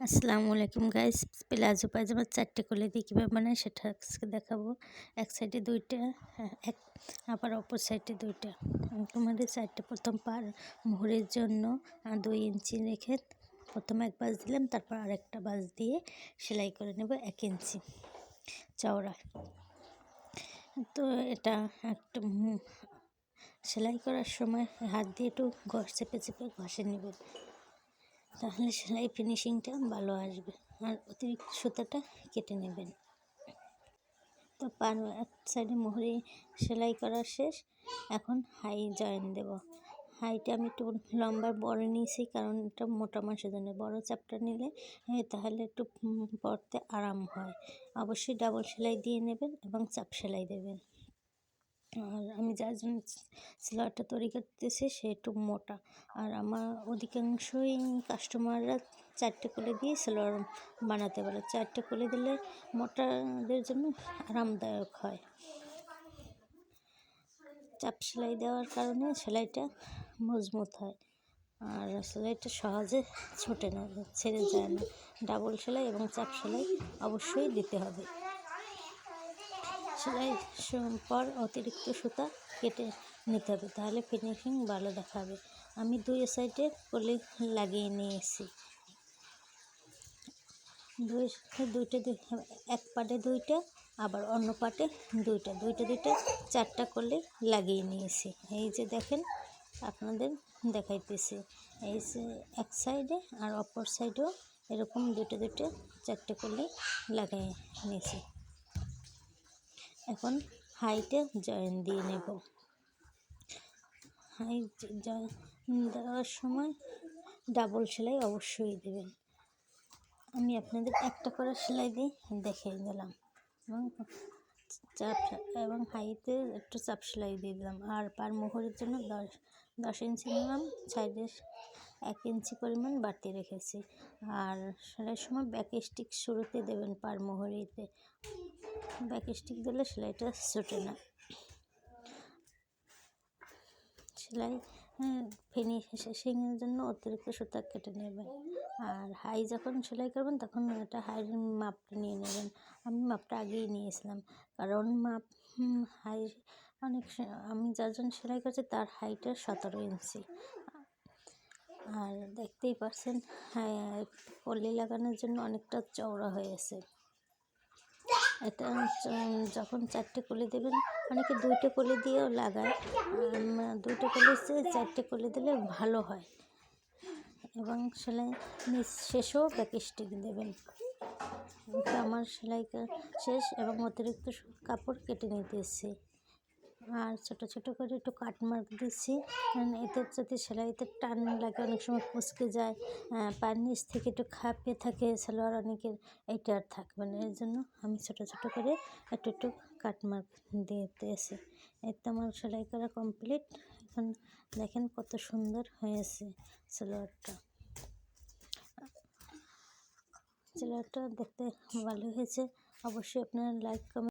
আসসালামু আলাইকুম guys. Palazzo পায়জামার চারটে কোলে দিয়ে কীভাবে বানায় সেটা আজকে দেখাবো। এক সাইডে দুইটা হ্যাঁ, এক আবার অপর সাইডে দুইটা। তোমাদের চারটে প্রথম পার মোহরের জন্য দুই ইঞ্চি রেখে প্রথম এক বাজ দিলাম তারপর আরেকটা বাজ দিয়ে সেলাই করে নেব এক ইঞ্চি চওড়া। তো এটা একটা সেলাই করার সময় হাত দিয়ে একটু ঘষ চেপে চেপে ঘষে নেবেন তাহলে সেলাই ফিনিশিংটা ভালো আসবে। আর অতিরিক্ত সুতাটা কেটে নেবেন। তো পার এক সাইডে মোহরে সেলাই করা শেষ। এখন হাই জয়েন দেব। হাইটা আমি একটু লম্বা বড় নিয়েছি, কারণ এটা মোটা মাসের জন্য। বড় চাপটা নিলে তাহলে একটু পরতে আরাম হয়। অবশ্যই ডাবল সেলাই দিয়ে নেবেন এবং চাপ সেলাই দেবেন। আর আমি যার জন্য সেলোয়ারটা তৈরি করতেছি সে একটু মোটা। আর আমার অধিকাংশই কাস্টমাররা চারটে করে দিয়ে সেলোয়ার বানাতে পারে। চারটে করে দিলে মোটাদের জন্য আরামদায়ক হয়। চাপ সেলাই দেওয়ার কারণে সেলাইটা মজবুত হয়। আর সেলাইটা সহজে ছোটে না, ছেড়ে যায় না। ডাবল সেলাই এবং চাপ সেলাই অবশ্যই দিতে হবে। সেলাই পর অতিরিক্ত সুতা কেটে নিতে হবে। তাহলে ফিনিশিং ভালো দেখাবে। আমি দুই সাইডে কলি লাগিয়ে নিয়েছি। দুই দুইটা দুই এক পাটে দুইটা, আবার অন্য পাটে দুইটা। দুইটা দুইটা চারটা করলে লাগিয়ে নিয়েছি। এই যে দেখেন, আপনাদের দেখাইতেছি। এই যে এক সাইডে আর অপর সাইডেও এরকম দুটো দুটো চারটে করলে লাগিয়ে নিয়েছি। এখন হাইটে জয়েন দিয়ে নেব। হাইট জয়েন দেওয়ার সময় ডাবল সেলাই অবশ্যই দেবেন। আমি আপনাদের একটা করে সেলাই দিয়ে দেখে দিলাম। এবং চাপ এবং হাইতে একটু চাপ সেলাই দিয়ে দিলাম। আর পার মোহরের জন্য দশ দশ ইঞ্চি নিলাম। সাইডে এক ইঞ্চি পরিমাণ বাড়তি রেখেছি। আর সেলাইয়ের সময় ব্যাক স্টিক শুরুতে দেবেন পার মোহরিতে। ব্যাক স্টিক দিলে সেলাইটা ছোটে না। সেলাই ফিনিশিংয়ের জন্য অতিরিক্ত সুতা কেটে নেবেন। আর হাই যখন সেলাই করবেন, তখন এটা হাইয়ের মাপটা নিয়ে নেবেন। আমি মাপটা আগেই নিয়েছিলাম। কারণ মাপ হাই অনেক আমি যারজন সেলাই করছি তার হাইটা সতেরো ইঞ্চি। আর দেখতেই পাচ্ছেন হ্যাঁ পল্লি লাগানোর জন্য অনেকটা চওড়া হয়েছে এটা যখন চারটে কোলে দেবেন, অনেকে দুইটা কলি দিয়েও লাগায়। দুইটা কলি চারটে কোলে দিলে ভালো হয়। এবং সেলাই শেষেও ব্যাক স্টিক দেবেন আমার সেলাই শেষ এবং অতিরিক্ত কাপড় কেটে নিতেছি। আর ছোট ছোট করে একটু কাট মার্ক দিচ্ছি। কারণ এতে যদি সেলাইতে টান লাগে, অনেক সময় কুচকে যায় পায়ের নিচ থেকে একটু খাপিয়ে থাকে সালোয়ার অনেকের এইটা আর থাকবে না। এর জন্য আমি ছোট ছোট করে একটু একটু কাট মার্ক দিতেছি এতে আমার সেলাই করা কমপ্লিট এখন দেখেন কত সুন্দর হয়েছে সালোয়ারটা। সালোয়ারটা দেখতে ভালো হয়েছে। অবশ্যই আপনারা লাইক কমেন্ট